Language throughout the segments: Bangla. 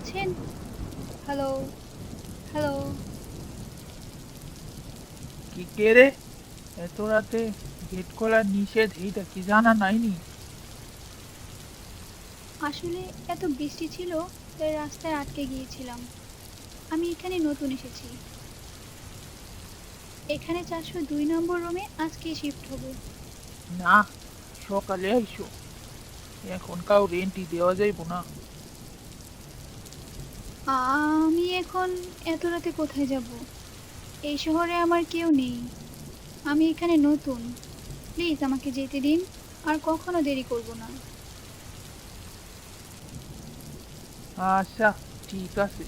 আছেন? হ্যালো হ্যালো কি কে রে? এত রাতে গেট খোলা নিষেধ এইটা কি জানা নাইনি? আসলে এত বৃষ্টি ছিল তাই রাস্তায় আটকে গিয়েছিলাম। আমি এখানে নতুন এসেছি। এখানে চারশো দুই নম্বর রুমে আজকে শিফট হব। না সকালে আইসো। এখন কাউ রেন্টই দেওয়া যাইব না। আমি এখন এত রাতে কোথায় যাব? এই শহরে আমার কেউ নেই। আমি এখানে নতুন। প্লিজ আমাকে যেতে দিন আর কখনো দেরি করব না। আচ্ছা ঠিক আছে।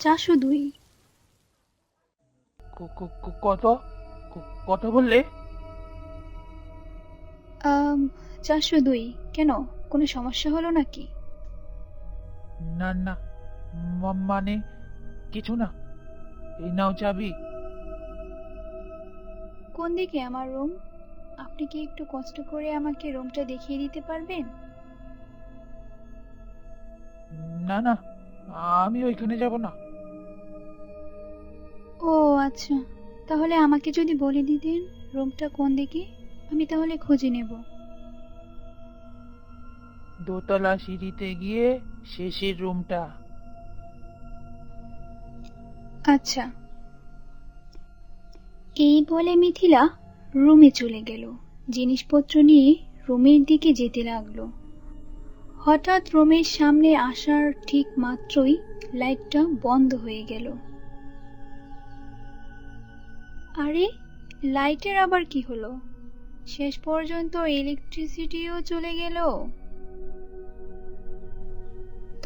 চারশো দুই। কত? কত বললে? চারশো দুই। কেন? কোনো সমস্যা হলো নাকি? না না। মানে কিছু না। এই নাও চাবি কোন দিকে? আমার রুম? আপনি কি একটু কষ্ট করে আমাকে রুমটা দেখিয়ে দিতে পারবেন? না না। আমি ওইখানে যাব না। ও আচ্ছা। তাহলে আমাকে যদি বলে দিতেন রুমটা কোন দিকে আমি তাহলে খুঁজে নেব। দোতলা সিঁড়িতে গিয়ে শেষের রুমটা। আচ্ছা। এই বলে মিথিলা রুমে চলে গেল। জিনিসপত্র নিয়ে রুমের দিকে যেতে লাগল। হঠাৎ রুমের সামনে আসার ঠিক মাত্রই লাইটটা বন্ধ হয়ে গেল। আরে, লাইটের আবার কি হলো? শেষ পর্যন্ত ইলেকট্রিসিটিও চলে গেল?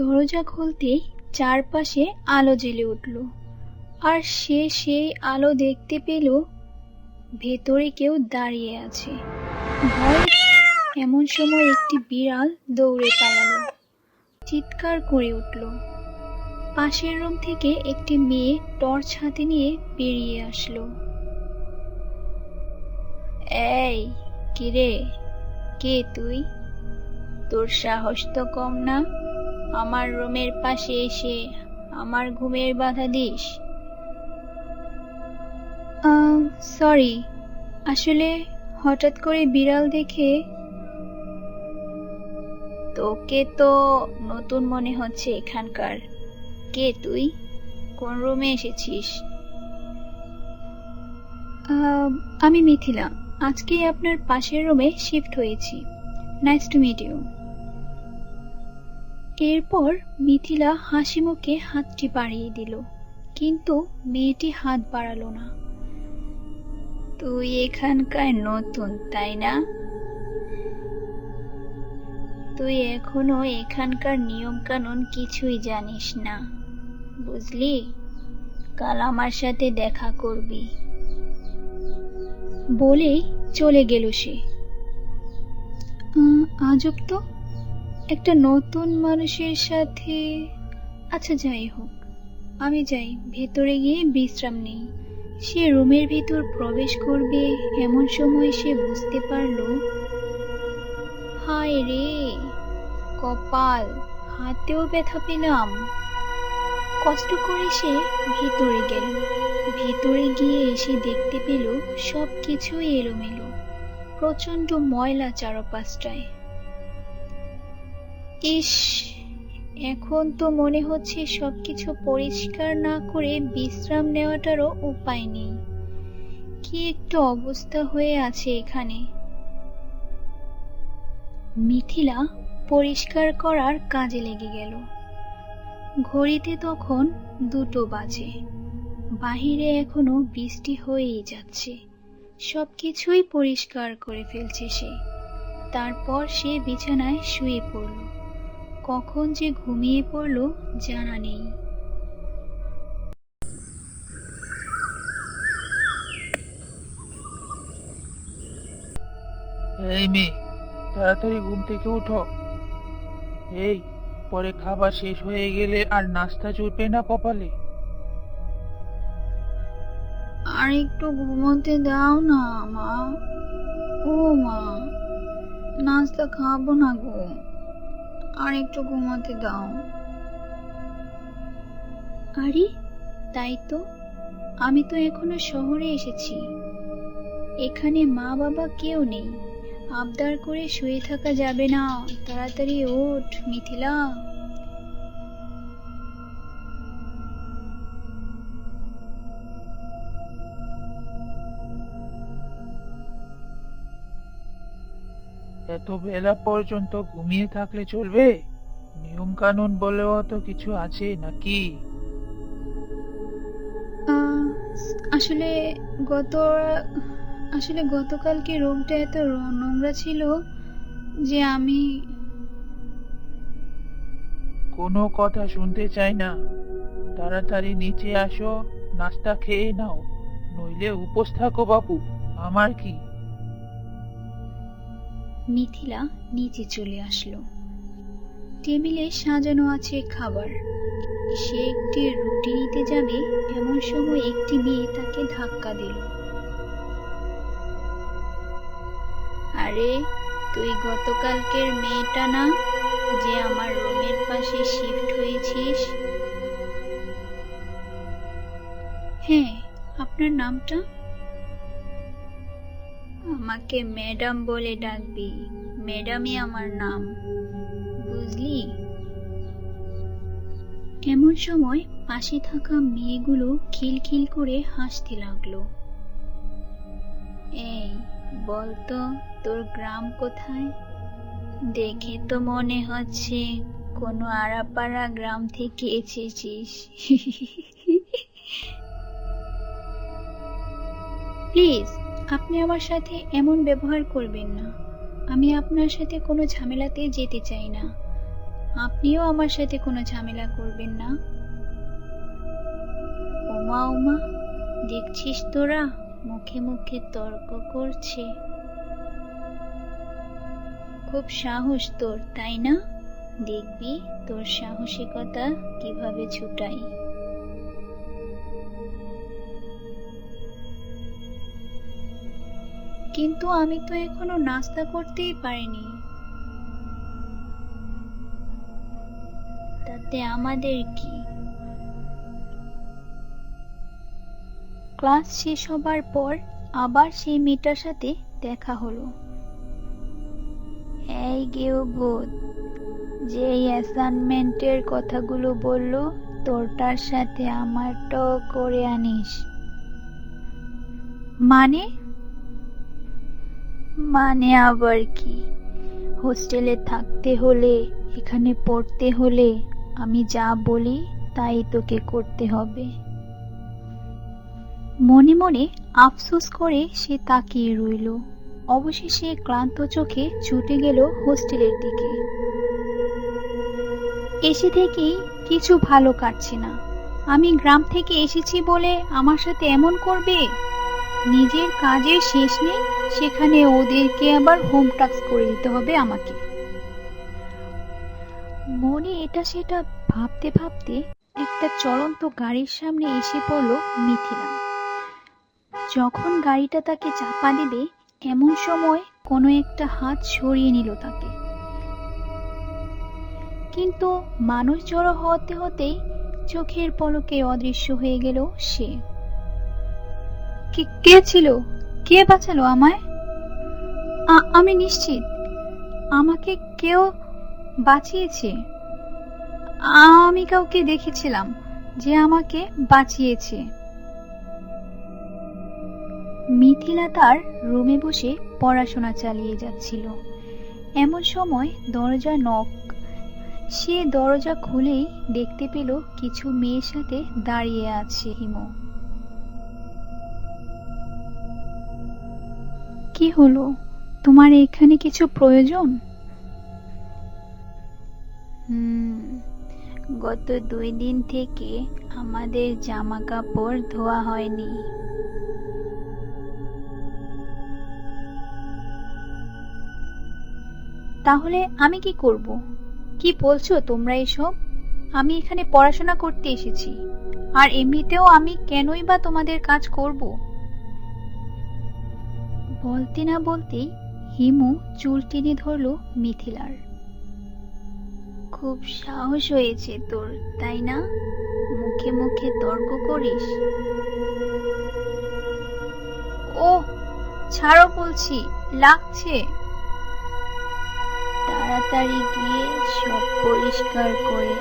দরজা খুলতেই চারপাশে আলো জ্বেলে উঠল। আর সে সেই আলো দেখতে পেল, ভেতরে কেউ দাঁড়িয়ে আছে। ভয় এমন সময় একটি বিড়াল দৌড়ে পালালো। চিৎকার করে উঠল। পাশের রুম থেকে একটি মেয়ে টর্চ হাতে নিয়ে বেরিয়ে আসলো। এই, কিরে? কে তুই? তোর সাহস তো কম না? আমার রুমের পাশে এসে আমার ঘুমের বাধা দিস। সরি। আসলে হঠাৎ করে বিড়াল দেখে তোকে তো নতুন মনে হচ্ছে এখানকার। কে তুই? কোন রুমে এসেছিস? আমি মিথিলা। আজকেই আপনার পাশের রুমে শিফট হয়েছি। Nice to meet you. এরপর মিথিলা হাসি মুখে হাতটি বাড়িয়ে দিল। কিন্তু মেয়েটি হাত বাড়ালো না। তুই এখানকার নতুন, তাই না? তুই এখনও এখানকার নিয়ম কানুন কিছুই জানিস না, বুঝলি? কাল আমার সাথে দেখা করবি। বলেই চলে গেল সে। আজব তো। একটা নতুন মানুষের সাথে। আচ্ছা যাই হোক। আমি যাই, ভেতরে গিয়ে বিশ্রাম নেই। সে রুমের ভিতর প্রবেশ করবে, এমন সময় সে বুঝতে পারল, হায় রে, কপাল, হাতেও ব্যথা পেলাম। কষ্ট করে সে ভেতরে গেল। ভেতরে গিয়ে এসে দেখতে পেল সব কিছুই এলোমেলো। প্রচণ্ড ময়লা চারপাশটায়। ইস, এখন তো মনে হচ্ছে সবকিছু পরিষ্কার না করে বিশ্রাম নেওয়াটারও উপায় নেই। কি একটা অবস্থা হয়ে আছে এখানে। মিথিলা পরিষ্কার করার কাজে লেগে গেল। ঘড়িতে তখন দুটো বাজে। বাহিরে এখনও বৃষ্টি হয়েই যাচ্ছে। সবকিছুই পরিষ্কার করে ফেলছে সে। তারপর সে বিছানায় শুয়ে পড়ল। কখন যে ঘুমিয়ে পড়ল জানা নেই। এই মেয়ে তাড়াতাড়ি ঘুম থেকে উঠো। এই পরে খাবার শেষ হয়ে গেলে আর নাস্তা চুপে না কপালে। আর একটু ঘুমোতে দাও না মা। ও মা নাস্তা খাব না গো। আর একটু ঘুমাতে দাও। আরে, তাই তো। আমি তো এখনও শহরে এসেছি। এখানে মা বাবা কেউ নেই। আবদার করে শুয়ে থাকা যাবে না। তাড়াতাড়ি ওঠ, মিথিলা। এত বেলা পর্যন্ত ঘুমিয়ে থাকলে চলবে? নিয়ম কানুন বলেও তো কিছু আছে নাকি? আসলে গত আসলে গতকালকে রুমটা এত নোংরা ছিল যে আমি কোনো কথা শুনতে চাই না। তাড়াতাড়ি নিচে আসো নাস্তা খেয়ে নাও নইলে উপোস থাকো বাবু আমার কি? মিথিলা নিচে চলে আসলো। টেবিলে সাজানো আছে খাবার। সে একটি রুটি নিতে যাবে, এমন সময় একটি মেয়ে তাকে ধাক্কা দিল। আরে, তুই গতকালকের মেয়েটা না, যে আমার রুমের পাশে শিফট হয়েছিস? হ্যাঁ আপনার নামটা? আমাকে ম্যাডাম বলে ডাকবি। ম্যাডামই আমার নাম। বুঝলি? এমন সময় পাশে থাকা মেয়েগুলো খিলখিল করে হাসতে লাগল। এই, বলতো তোর গ্রাম কোথায়? দেখে তো মনে হচ্ছে কোনো আড়াপাড়া গ্রাম থেকে এসেছিস। প্লিজ আপনি আমার সাথে এমন ব্যবহার করবেন না। আমি আপনার সাথে কোনো ঝামেলাতে যেতে চাই না। আপনিও আমার সাথে কোনো ঝামেলা করবেন না। ওমা ওমা, দেখছিস তোরা? মুখে মুখে তর্ক করছে। খুব সাহস তোর, তাই না? দেখবি তোর সাহসিকতা কীভাবে ছুটাই কিন্তু আমি তো এখনও নাস্তা করতেই পারিনি। তাতে আমাদের কি? ক্লাস শেষ হবার পর আবার সেই মেয়েটার সাথে দেখা হলো। এই গেও বোধ যে অ্যাসাইনমেন্টের কথাগুলো বলল, তোরটার সাথে আমারটাও করে আনিস। মানে? মানে আবার কি? হোস্টেলে থাকতে হলে, এখানে পড়তে হলে আমি যা বলি তাই তোকে করতে হবে। মনে মনে আফসোস করে সে তাকিয়ে রইল। অবশেষে ক্লান্ত চোখে ছুটে গেল হোস্টেলের দিকে। এসে থেকেই কিছু ভালো কাটছে না। আমি গ্রাম থেকে এসেছি বলে আমার সাথে এমন করবে? নিজের কাজের শেষ নেই? সেখানে ওদেরকে আবার হোম টাস্ক করে দিতে হবে আমাকে। মনে এটা সেটা ভাবতে ভাবতে একটা চলন্ত গাড়ির সামনে এসে পড়ল মিথিলা। যখন গাড়িটা তাকে চাপা দেবে এমন সময় কোনো একটা হাত সরিয়ে নিল তাকে। কিন্তু মানুষ জড়ো হতে হতেই চোখের পলকে অদৃশ্য হয়ে গেল সে। কে- কে ছিল? কে বাঁচালো আমায়? আমি নিশ্চিত। আমাকে কেউ বাঁচিয়েছে। আমি কাউকে দেখেছিলাম যে আমাকে বাঁচিয়েছে। মিথিলা তার রুমে বসে পড়াশোনা চালিয়ে যাচ্ছিল। এমন সময় দরজা নক সে দরজা খুলেই দেখতে পেল কিছু মেয়ের সাথে দাঁড়িয়ে আছে হিমু। কি হলো? তোমার এখানে কিছু প্রয়োজন? হুম গত দুই দিন থেকে আমাদের জামা কাপড় ধোয়া হয়নি। তাহলে আমি কি করব? কি বলছো তোমরা এসব? আমি এখানে পড়াশোনা করতে এসেছি। আর এমনিতেও আমি কেনই বা তোমাদের কাজ করব? বলতে না বলতেই হিমু চুল টেনে ধরল মিথিলার। খুব সাহস হয়েছে তোর, তাই না? মুখে মুখে তর্ক করিস। ও ছাড়ো বলছি, লাগছে। তাড়াতাড়ি গিয়ে সব পরিষ্কার করে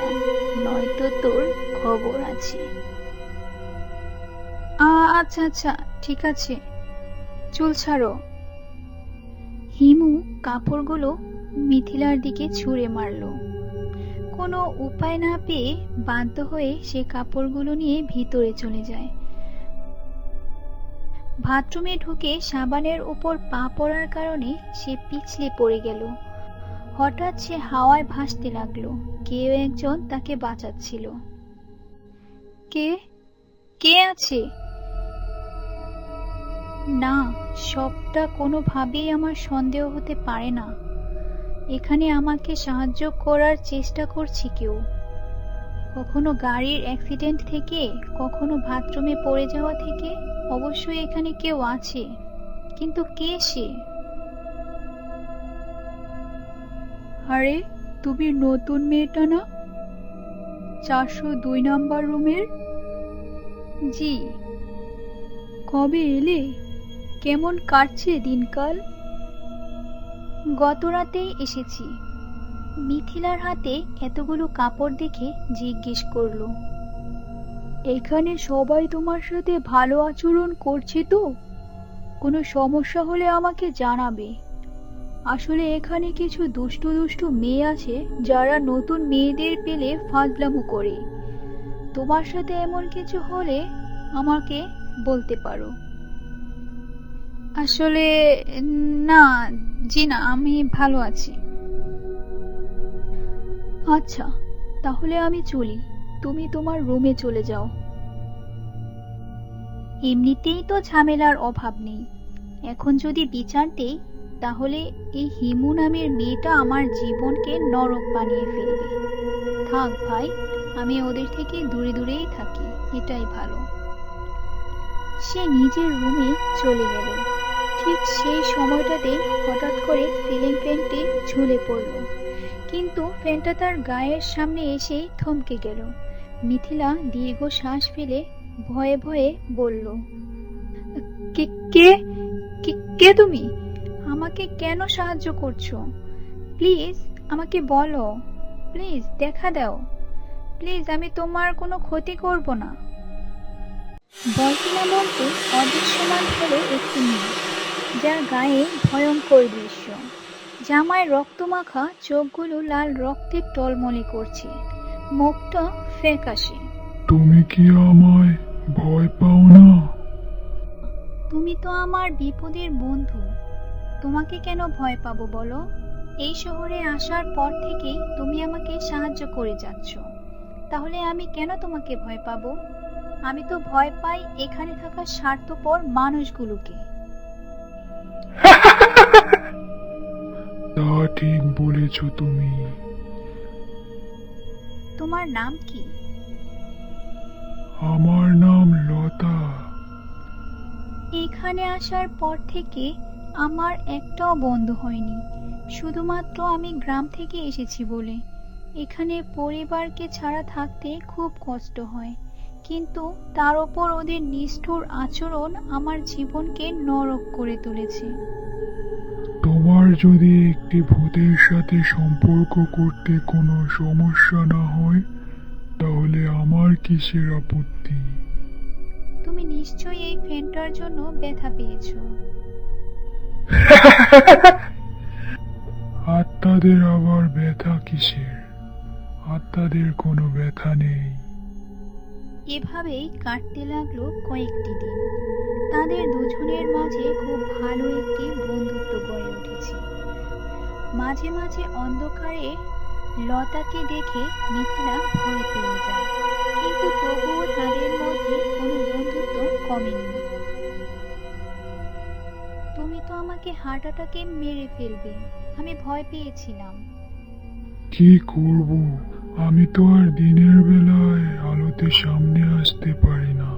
নয়তো তোর খবর আছে। আচ্ছা আচ্ছা ঠিক আছে। চুল ছাড়ো। হিমু কাপড়গুলো মিথিলার দিকে ছুঁড়ে মারলো। কোনো উপায় না পেয়ে বাধ্য হয়ে সে কাপড়গুলো নিয়ে ভিতরে চলে যায়। বাথরুমে ঢুকে সাবানের উপর পা পড়ার কারণে সে পিছলে পড়ে গেল। হঠাৎ সে হাওয়ায় ভাসতে লাগল। কেউ একজন তাকে বাঁচাচ্ছিল। কে? কে আছে? না, সবটা কোনোভাবেই আমার সন্দেহ হতে পারে না। এখানে আমাকে সাহায্য করার চেষ্টা করছে কেউ। কখনো গাড়ির অ্যাক্সিডেন্ট থেকে, কখনো বাথরুমে পড়ে যাওয়া থেকে, অবশ্যই এখানে কেউ আছে। কিন্তু কে সে? আরে, তুমি নতুন মেয়েটা না? চারশো দুই নাম্বার রুমের? জি। কবে এলে? কেমন কাটছে দিনকাল? গত রাতেই এসেছি। মিথিলার হাতে এতগুলো কাপড় দেখে জিজ্ঞেস করল, এখানে সবাই তোমার সাথে ভালো আচরণ করছে তো? কোনো সমস্যা হলে আমাকে জানাবে। আসলে এখানে কিছু দুষ্টু দুষ্টু মেয়ে আছে যারা নতুন মেয়েদের পেলে ফাজলামো করে। তোমার সাথে এমন কিছু হলে আমাকে বলতে পারো। আসলে, না জি না আমি ভালো আছি। আচ্ছা তাহলে আমি চলি। তুমি তোমার রুমে চলে যাও। এমনিতেই তো ঝামেলার অভাব নেই। এখন যদি বিচার দেই, তাহলে এই হিমু নামের মেয়েটা আমার জীবনকে নরক বানিয়ে ফেলবে। থাক ভাই, আমি ওদের থেকে দূরে দূরেই থাকি, এটাই ভালো। সে নিজের রুমে চলে গেল। ঠিক সেই সময়টাতে হঠাৎ করে সিলিং ফ্যানটি ঝুলে পড়ল। কিন্তু ফ্যানটা তার গায়ের সামনে এসেই থমকে গেল। মিথিলা দীর্ঘ শ্বাস ফেলে ভয়ে ভয়ে বলল, কে, কে- কে তুমি? আমাকে কেন সাহায্য করছ? প্লিজ আমাকে বলো। প্লিজ দেখা দাও। প্লিজ আমি তোমার কোনো ক্ষতি করব না। বলতে না বলতে অদৃশ্যমান হলো একটি মেয়ে। যার গায়ে ভয়ঙ্কর দৃশ্য। জামায় রক্তমাখা চোখগুলো লাল রক্তের টলমলে করছে। মুখটা ফ্যাকাশে। তুমি কি আমায় ভয় পাও না? তুমি তো আমার বিপদের বন্ধু। তোমাকে কেন ভয় পাবো বলো? এই শহরে আসার পর থেকেই তুমি আমাকে সাহায্য করে যাচ্ছ। তাহলে আমি কেন তোমাকে ভয় পাবো? আমি তো ভয় পাই এখানে থাকা স্বার্থপর মানুষগুলোকে। ঠিক বলেছ তুমি। তোমার নাম কি? আমার নাম লতা। এখানে আসার পর থেকে আমার একটাও বন্ধ হয়নি। শুধুমাত্র আমি গ্রাম থেকে এসেছি বলে। এখানে পরিবারকে ছাড়া থাকতে খুব কষ্ট হয়। কিন্তু তার ওপর ওদের নিষ্ঠুর আচরণ আমার জীবনকে নরক করে তুলেছে। যদি একটি ভূতের সাথে সম্পর্ক করতে কোনো সমস্যা না হয় তাহলে আমার কিসের আপত্তি? তুমি নিশ্চয়ই এই ফ্যানটার জন্য ব্যথা পেয়েছ। আত্মাদের আবার ব্যথা কিসের? আত্মাদের কোনো ব্যথা নেই। এভাবেই কাটতে লাগল কয়েকটি দিন। তাদের দুজনের মাঝে খুব ভালো একটি বন্ধুত্ব গড়ে উঠেছে মাঝে মাঝে অন্ধকারে লতাকে দেখে মিথিলা ভয় পেয়ে যায়। কিন্তু তবুও তাদের মধ্যে কোনো বন্ধুত্ব কমেনি। তুমি তো আমাকে হার্ট অ্যাটাকে মেরে ফেলবে। আমি ভয় পেয়েছিলাম। কি করব? আমি তো আর দিনের বেলায় আলোতে সামনে আসতে পারি না।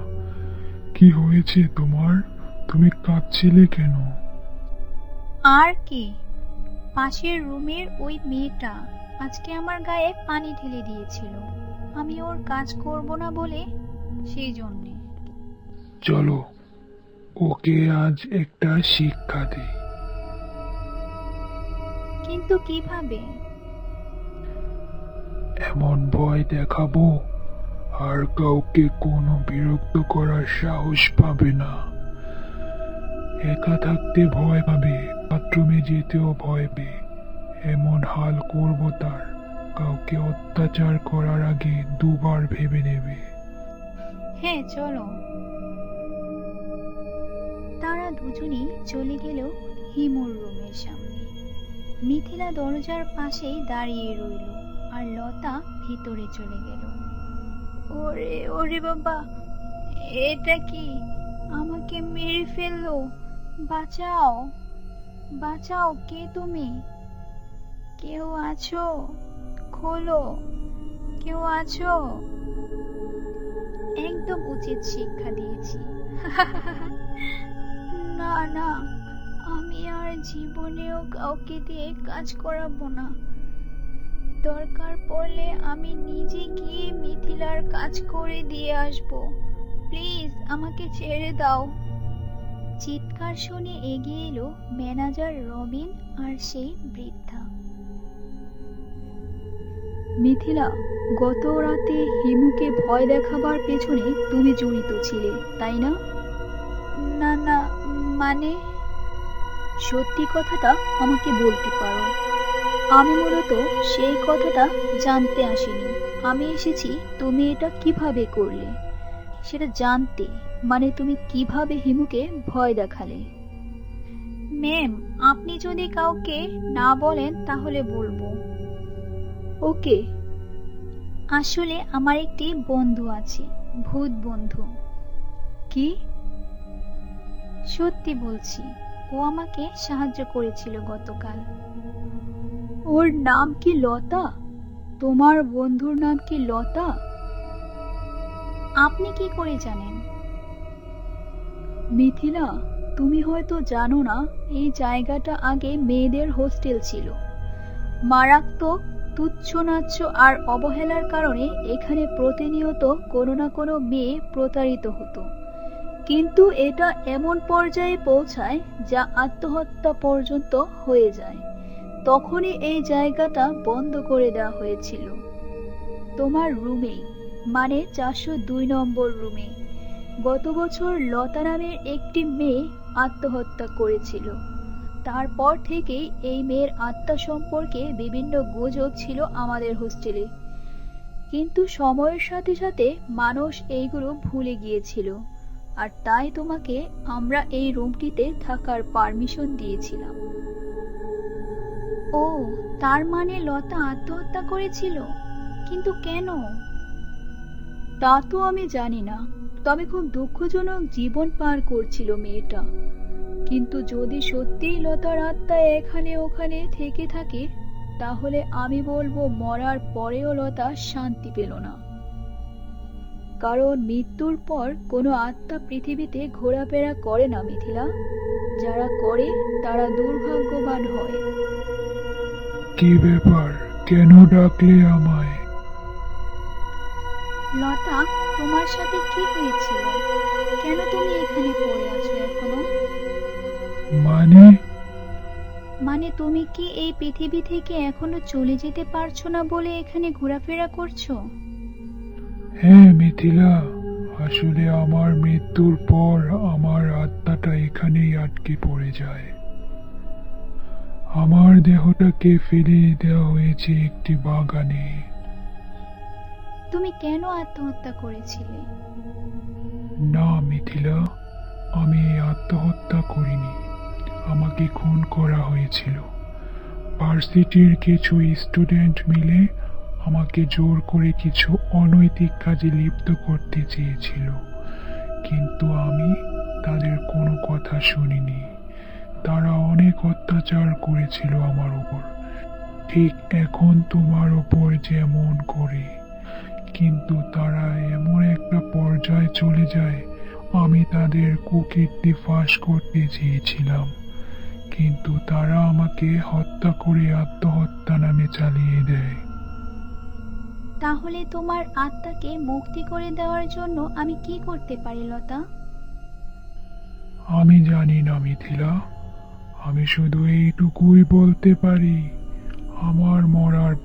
কি হয়েছে তোমার? তুমি কাঁদছিলে কেন? আর কে? পাশের রুমের ওই মেয়েটা আজকে আমার গায়ে পানি ঢেলে দিয়েছিল। আমি ওর কাজ করব না বলে সেই জন্যে চলো ওকে আজ একটা শিক্ষা দিই। কিন্তু কীভাবে? এমন ভয় দেখাবো আর কাউকে কোনো বিরক্ত করার সাহস পাবে না। একা থাকতে ভয় পাবে, বাথরুমে যেতেও ভয় পেয়ে এমন হাল করব তার, কাউকে অত্যাচার করার আগে দুবার ভেবে নেবে। হ্যাঁ চলো। তারা দুজনেই চলে গেল হিমুর রুমের সামনে। মিথিলা দরজার পাশেই দাঁড়িয়ে রইল আর লতা ভিতরে চলে গেল। ওরে ওরে বাবা, এটা কি? আমাকে মেরে ফেলল? বাঁচাও বাঁচাও, কে তুমি? কেউ আছো? খোলো, কেউ আছো? একদম উচিত শিক্ষা দিয়েছি। না না, আমি আর জীবনেও কাউকে দিয়ে কাজ করাবো না। দরকার পড়লে আমি নিজে গিয়ে মিথিলার কাজ করে দিয়ে আসব। প্লিজ, আমাকে ছেড়ে দাও। চিৎকার শুনে এগিয়ে এলো ম্যানেজার রবিন আর সেই বৃদ্ধা। মিথিলা গত রাতে হিমুকে ভয় দেখাবার পেছনে তুমি জড়িত ছিলে তাই না? না না মানে? সত্যি কথাটা আমাকে বলতে পারো। আমি মূলত সেই কথাটা জানতে আসিনি। আমি এসেছি তুমি এটা কীভাবে করলে? সেটা জানতে মানে তুমি কীভাবে হিমুকে ভয় দেখালে? ম্যাম, আপনি যদি কাউকে না বলেন, তাহলে বলব। ওকে। আসলে আমার একটি বন্ধু আছে, ভূত বন্ধু। কি? সত্যি বলছি, ও আমাকে সাহায্য করেছিল গতকাল। ওর নাম কি লতা? তোমার বন্ধুর নাম কি লতা? আপনি কি করে জানেন? মিথিলা, তুমি হয়তো জানো না, এই জায়গাটা আগে মেয়েদের হোস্টেল ছিল। মারাত্মক তুচ্ছনাচ্ছ আর অবহেলার কারণে এখানে প্রতিনিয়ত কোনো না কোনো মেয়ে প্রতারিত হতো। কিন্তু এটা এমন পর্যায়ে পৌঁছায় যা আত্মহত্যা পর্যন্ত হয়ে যায়। তখনই এই জায়গাটা বন্ধ করে দেওয়া হয়েছিল। তোমার রুমে মানে চারশো দুই নম্বর রুমে। গত বছর লতা নামের একটি মেয়ে আত্মহত্যা করেছিল। তারপর থেকেই এই মেয়ের আত্মা সম্পর্কে বিভিন্ন গুজব ছিল আমাদের হোস্টেলে। কিন্তু সময়ের সাথে সাথে মানুষ এইগুলো ভুলে গিয়েছিল। আর তাই তোমাকে আমরা এই রুমটিতে থাকার পারমিশন দিয়েছিলাম। ও, তার মানে লতা আত্মহত্যা করেছিল? কিন্তু কেন? তা তো আমি জানি না। তবে খুব দুঃখজনক জীবন পার করছিল মেয়েটা। কিন্তু যদি সত্যিই লতার আত্মা এখানে ওখানে থেকে থাকে, তাহলে আমি বলব মরার পরেও লতা শান্তি পেল না। কারণ মৃত্যুর পর কোনো আত্মা পৃথিবীতে ঘোরাফেরা করে না মিথিলা। যারা করে, তারা দুর্ভাগ্যবান হয়। কি ব্যাপার? কেন ডাকলে আমায়? লতা তোমার সাথে কি হয়েছিল? কেন তুমি এখানে পড়ে আছো এখনও? মানে? মানে তুমি কি এই পৃথিবী থেকে এখনও চলে যেতে পারছ না বলে এখানে ঘোরাফেরা করছ? হ্যাঁ মিথিলা আসলে আমার মৃত্যুর পর আমার আত্মাটা এখানেই আটকে পড়ে যায়। আমার দেহটাকে ফেলে দেওয়া হয়েছে একটি বাগানে। তুমি কেন আত্মহত্যা করেছিলে? না, মিথিলা, আমি আত্মহত্যা করিনি। আমাকে খুন করা হয়েছিল। ভার্সিটির কিছু স্টুডেন্ট মিলে আমাকে জোর করে কিছু অনৈতিক কাজে লিপ্ত করতে চেয়েছিল। কিন্তু আমি তাদের কোনো কথা শুনিনি। তারা অনেক অত্যাচার করেছিল আমার উপর। ঠিক এখন তোমার ওপর যেমন করে। কিন্তু তারা এমন একটা পর্যায়ে চলে যায়। আমি তাদের কুকীর্তি ফাঁস করতে চেয়েছিলাম। কিন্তু তারা আমাকে হত্যা করে আত্মহত্যা নামে চালিয়ে দেয়। তাহলে তোমার আত্মাকে মুক্তি করে দেওয়ার জন্য আমি কি করতে পারি লতা? আমি জানি না মিথিলা। আমি শুধু এইটুকুই বলতে পারি। আমার মরার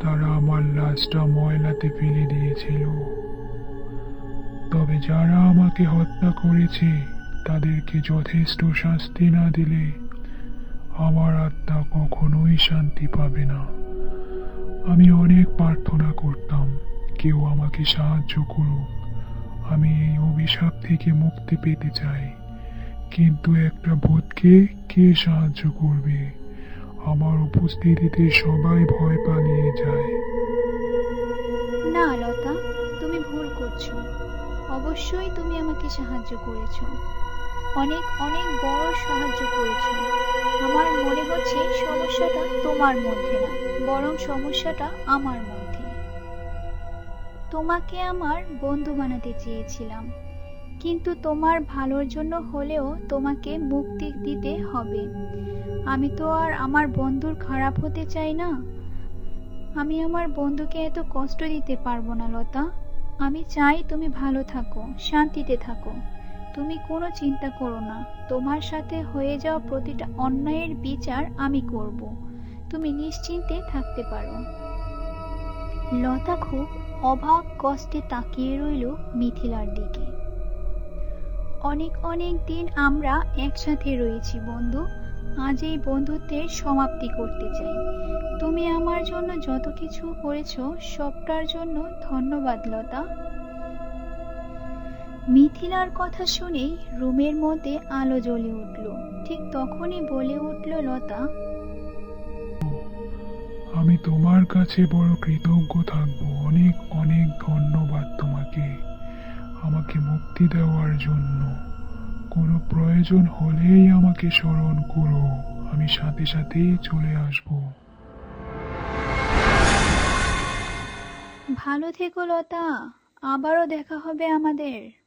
তারা আমার লাশটা ময়লাতে ফেলে দিয়েছিল। তবে যারা আমাকে হত্যা করেছে, তাদেরকে যথেষ্ট শাস্তি না দিলে আমার আত্মা কখনোই শান্তি পাবে না। আমি অনেক প্রার্থনা করতাম, কেউ আমাকে সাহায্য করুক। আমি এই অভিশাপ থেকে মুক্তি পেতে চাই, কিন্তু একটা ভূতকে কে সাহায্য করবে? আমার উপস্থিতিতে সবাই ভয় পালিয়ে যায়। না, লতা, তুমি ভুল করছ। অবশ্যই তুমি আমাকে সাহায্য করেছ। অনেক অনেক বড় সাহায্য করেছ। আমার মনে হচ্ছে সমস্যাটা তোমার মধ্যে না, বরং সমস্যাটা আমার মধ্যে। তোমাকে আমার বন্ধু বানাতে চেয়েছিলাম। কিন্তু তোমার ভালোর জন্য হলেও তোমাকে মুক্তি দিতে হবে। আমি তো আর আমার বন্ধুর খারাপ হতে চাই না। আমি আমার বন্ধুকে এত কষ্ট দিতে পারব না, লতা। আমি চাই তুমি ভালো থাকো, শান্তিতে থাকো। তুমি কোনো চিন্তা করো না। তোমার সাথে হয়ে যাওয়া প্রতিটা অন্যায়ের বিচার আমি করব। তুমি নিশ্চিন্তে থাকতে পারো। লতা খুব অভাব কষ্টে তাকিয়ে রইল মিথিলার দিকে। অনেক অনেক দিন আমরা একসাথে রয়েছি, বন্ধু। আজ এই বন্ধুত্বের সমাপ্তি করতে চাই। তুমি আমার জন্য যত কিছু করেছ, সবটার জন্য ধন্যবাদ, লতা। মিথিলার কথা শুনেই রুমের মধ্যে আলো জ্বলে উঠল। ঠিক তখনই বলে উঠল, লতা, আমি তোমার কাছে বড় কৃতজ্ঞ থাকব। অনেক অনেক ধন্যবাদ তোমাকে। আমাকে মুক্তি দেওয়ার জন্য। কোনো প্রয়োজন হলেই আমাকে স্মরণ করো। আমি সাথে সাথেই চলে আসব। ভালো থেকো লতা। আবারও দেখা হবে আমাদের।